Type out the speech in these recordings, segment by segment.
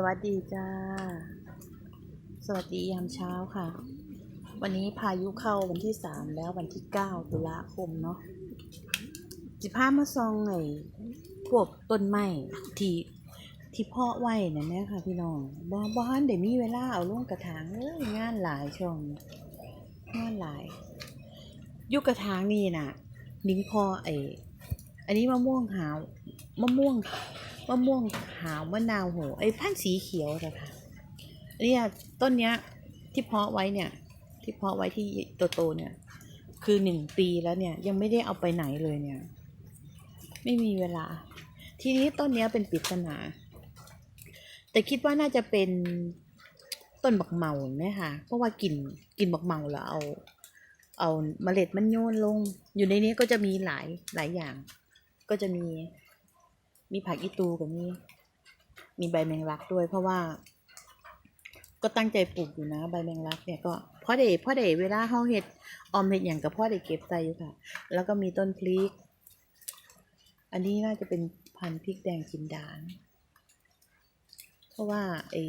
สวัสดีจ้า สวัสดียามเช้าค่ะ วันนี้พายุเข้าวันที่สามแล้ววันที่เก้าตุลาคมเนาะสิพามาซองไอพวกต้นไม้ที่ที่เพาะไว้นะแม่ค่ะพี่น้องบ่บ่ฮันเดี๋ยวมีเวลาเอาลงกระถางเอ้ยงานหลายช่วงงานหลาย ยุกกระถางนี่น่ะนิ้งพอไออันนี้มะม่วงหาวมะม่วง มะม่วงหาวมะนาวโหไอ้พันธุ์สีเขียวอะค่ะเนี่ยต้นเนี้ยที่เพาะไว้เนี่ย ที่เพาะไว้ที่โตๆเนี่ย คือหนึ่งปีแล้วเนี่ย ยังไม่ได้เอาไปไหนเลยเนี่ย ไม่มีเวลา ทีนี้ต้นเนี้ยเป็นปริศนา แต่คิดว่าน่าจะเป็นต้นบักเมาไหมคะเพราะว่ากลิ่นกลิ่นบักเมาแล้วเอา เอาเมล็ดมันโยนลง อยู่ในนี้ก็จะมีหลายหลายอย่าง ก็จะมี มีผักอีตูกับมีมีใบแมงลักด้วย เพราะว่า ก็ตั้งใจปลูกอยู่นะ ใบแมงลักเนี่ยก็พ่อเดพ่อเดเวลาเขาเห็ดออมเห็ดอย่างกับพ่อเดเก็บใจอยู่ค่ะ แล้วก็มีต้นพริก อันนี้น่าจะเป็นพันธุ์พริกแดงจินดาน เพราะว่าไอ้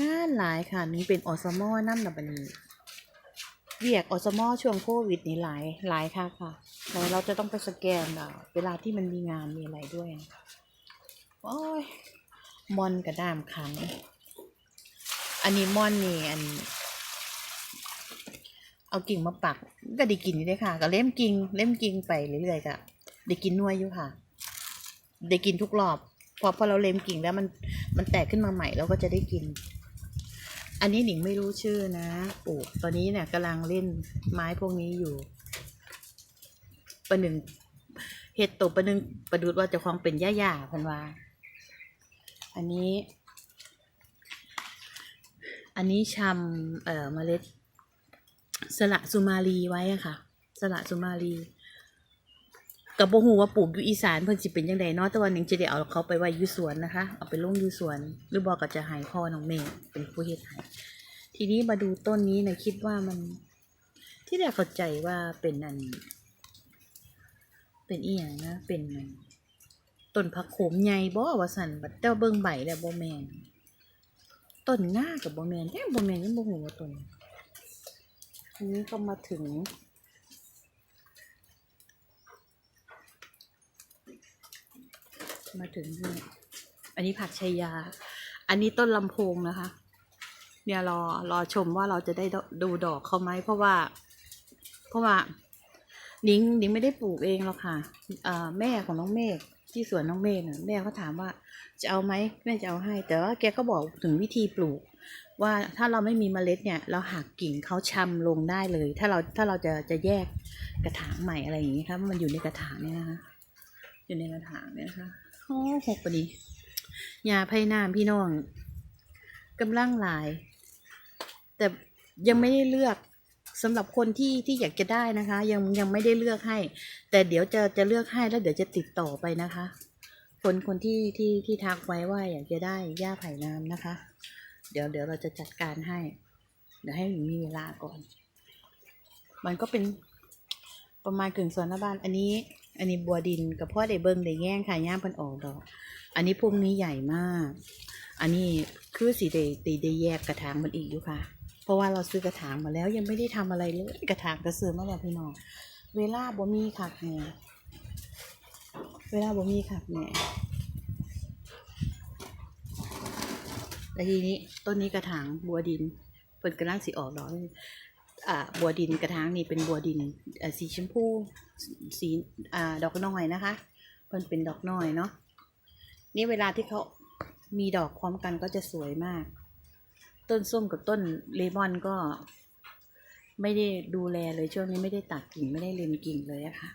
งานหลายค่ะนี่เป็นออสมอน้ำนับบันนี้ เรียกอสมอช่วงโควิดนี่หลายหลายค่ะค่ะแล้วเราจะต้องไปสแกนอะเวลาที่มันมีงานมีอะไรด้วยโอ้ยมอนกระดามขังอันนี้มอนนี่อัน เอากิ่งมาปักก็ได้กินอยู่เลยค่ะ ก็เล่มกิ่งเล่มกิ่งไปเรื่อยๆก็ได้กินนัวอยู่ค่ะ ได้กินทุกรอบพอพอเราเล็มกิ่งแล้วมันมันแตกขึ้นมาใหม่เราก็จะได้กิน อันนี้หนิงไม่รู้ชื่อนะปลูกตอนนี้เนี่ยกำลังเล่นไม้พวกนี้อยู่ ประหนึ่งเห็ดตบประหนึ่งประดุดว่าจะความเป็นย่าย่าพันวาอันนี้ อันนี้ชำเอ่อเมล็ดสละสุมาลีไว้อะค่ะ สละสุมาลี กับโบหูว่าปลูกอยู่อีสานเพิ่นสิเป็นยังไงเนาะแต่วันหนึ่งจะได้เอาเขาไปไว้อยู่สวนนะคะ เอาไปลงอยู่สวน หรือบอกก็จะให้พ่อน้องเมย์เป็นผู้เฮ็ดให้ทีนี้มาดูต้นนี้นะคิดว่ามัน ที่ได้เข้าใจว่าเป็นอัน เป็นอีหยังนะ เป็นต้นผักโขมใหญ่บ่ว่าสันบัดแต่ว่าเบิ่งใบแล้วบ่แม่นต้นง่ากับบ่แม่นแท้บ่แม่นยังบ่ฮู้ว่าต้นทีนี้ก็มาถึง มาถึงนี่อันนี้ผักชัยยา อันนี้ต้นลำโพงนะคะ เนี่ยรอรอชมว่าเราจะได้ดูดอกเขาไหมเพราะว่า เพราะว่านิ้งนิ้งไม่ได้ปลูกเองหรอกค่ะอ่าแม่ของน้องเมฆที่สวนน้องเมฆน่ะแม่เขาถามว่าจะเอาไหมแม่จะเอาให้ แต่ว่าแกก็บอกถึงวิธีปลูก ว่าถ้าเราไม่มีเมล็ดเนี่ย เราหักกิ่งเขาชำลงได้เลย ถ้าเราถ้าเราจะจะแยกกระถางใหม่อะไรอย่างนี้ครับมันอยู่ในกระถางเนี่ยนะคะอยู่ในกระถางเนี่ยนะคะ โอ้หกพอดียาไผ่น้ำพี่น้องกำลังหลาย แต่ยังไม่ได้เลือกสำหรับคนที่ที่อยากจะได้นะคะ ยังยังไม่ได้เลือกให้ แต่เดี๋ยวจะจะเลือกให้แล้วเดี๋ยวจะติดต่อไปนะคะ คนคนที่ที่ที่ทักไว้ว่าอยากจะได้หญ้าไผ่น้ำนะคะ เดี๋ยวเดี๋ยวเราจะจัดการให้ เดี๋ยวให้มีเวลาก่อน มันก็เป็นประมาณกึ่งส่วนหน้าบ้านอันนี้ อันนี้บัวดินกับพ่อได้เบิ้งได้แง่งค่ะย่ามเพันออกดอก อันนี้พวกนี้ใหญ่มาก อันนี้คือสีได้ได้ได้แยกกระถางมันอีกอยู่ค่ะ เพราะว่าเราซื้อกระถางมาแล้วยังไม่ได้ทำอะไรเลย กระถางกระซื้อมาแล้วพี่น้อง เวลาบ่มีคักแหน่เวลาบ่มีคักแหน่แล้วทีนี้ต้นนี้กระถางบัวดินเปิดกระลังสีออกดอก บัวดินกระถางนี่เป็นบัวดินอ่าสีชมพูสีอ่าดอกน้อยนะคะเพิ่นเป็นดอกน้อยเนาะนี่เวลาที่เขามีดอกพร้อมกันก็จะสวยมาก ต้นส้มกับต้นเลมอนก็ ไม่ได้ดูแลเลยช่วงนี้ไม่ได้ตัดกิ่งไม่ได้เล็มกิ่งเลยอะค่ะ